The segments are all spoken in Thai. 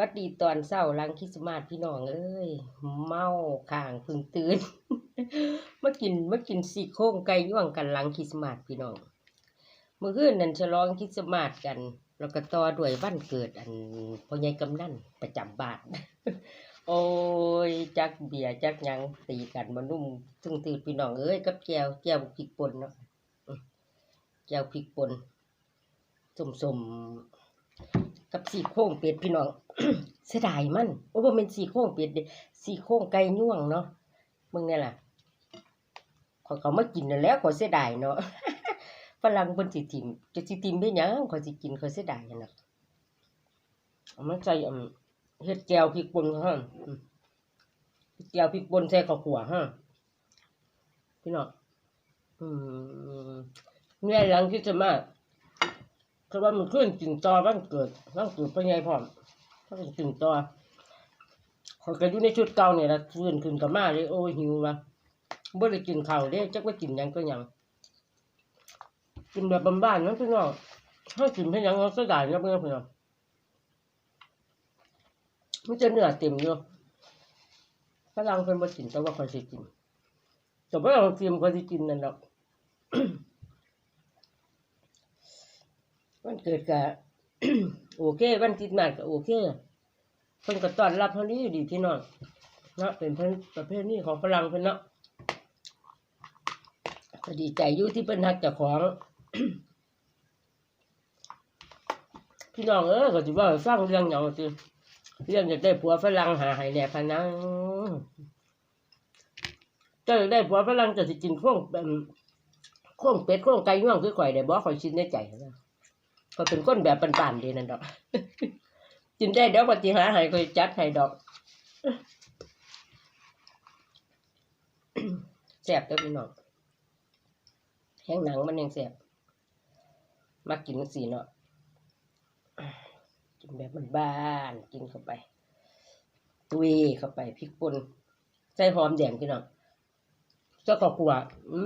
วัดดีตอนเช้าลังคิสมาสพี่น้องเอ้ย เมาข้างพึ่งตื่นเมากินเมากินซี่โครงไก่ย่วงกันลังคิสมาสพี่น้อง เมื้อคืนนั่นฉลองคิสมาสกัน แล้วก็ต่อด้วยวันเกิดอันพ่อใหญ่กำนันประจำบานโอ้ยจักเบียร์จักยังตีกันมานุ่มซึ่งตื่นพี่น้องเอ้ยกับแก้วแก้วพริกป่นเนาะแก้วพริกป่นสมๆ กับสี่โครงเป็ดพี่น้องเสียดายมันโอ้บ่แม่นสี่โครงเป็ดเด้สี่โครงไก่ย่วงเนาะมึงเนี่ยล่ะขอยก็มากินนั่นแล้วขอเสียดายเนาะฝรั่งเพิ่นสิทิมจะสิทิมได้ยังขอสิกินขอเสียดายนั่นน่ะเอามาใส่เฮ็ดแจ่วพริกป่นฮะแจ่วพริกป่นใส่ข้าวขัวฮะพี่น้องอืมเนี่ยหลังที่จะมา เพราะว่ามันขึ้นกินต่อบ้านเกิดบ้านเกิดเป็นไงพ่อมถ้าเป็นกินต่อเขาก็อยู่ในชุดเก่าเนี่ยละฟื้นขึ้นกับมาเลยโอ้หิวว่ะบ่ได้กินข้าวเด้จักว่ากินยังก็ยังกินแบบบ้านๆนั่นพี่น้องถ้ากินเพียงยังเราเสียดายนะเพื่อนเพี่องมันจะเนื้อเต็มอยู่ฝรั่งเพิ่นบ่กินแต่ว่าคอยสิกินแต่ว่าเราเตรียมคอยสิกินนั่นดอก วันเกิดก็โอเควันคิดมาสก็โอเคเพิ่นก็ต้อนรับเฮาดีดีพี่น้องเนาะเป็นเพิ่นประเภทนี้ของฝรั่งเพิ่นเนาะก็ดีใจอยู่ที่เพิ่นฮักเจ้าของพี่น้องเอ้ยก็สิว่าให้ฟังเรื่องหยังสิเรื่องอยากได้ผัวฝรั่งหาให้แหน่พนังจ้าอยากได้ผัวฝรั่งจะสิกินโครงแบบโครงเป็ดโครงไก่ย่างคือข่อยได้บ่ข่อยชินในใจนะ ก็เป็นคนแบบปันๆดีนั่นดอกกินได้เดี๋ยวปฏิหารให้ก็จัดให้ดอกแซ่บเด้อพี่น้องแห้งหนังมันยังแซ่บมากินสีเนาะกินแบบบ้านๆกินเข้าไป ตุยเข้าไปพริกป่นใส่หอมแดงพี่น้องเจ้าข้าวคั่วอื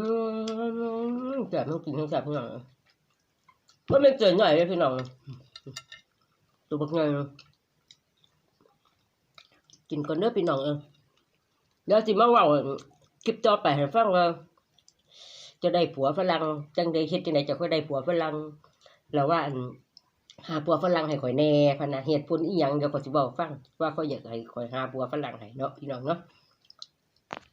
มแซ่บต้องกินทั้งแซ่บพี่น้อง ก็ไม่เกินหน่อยเลยพี่น้องตัวบักไงกินก่อนเด้อพี่น้องเออเดี๋ยวสิมาเว่าคลิปต่อไปให้ฟังว่าจะได้ผัวฝรั่งจังได้เฮ็ดจังไดจะค่อยได้ผัวฝรั่งแล้วว่าหาผัวฝรั่งให้ข่อยแน่พะนะเหตุผลอีหยังเดี๋ยวก็สิเว้าฟังว่าเขาอยากให้ข่อยหาผัวฝรั่งให้เนาะพี่น้องเนาะ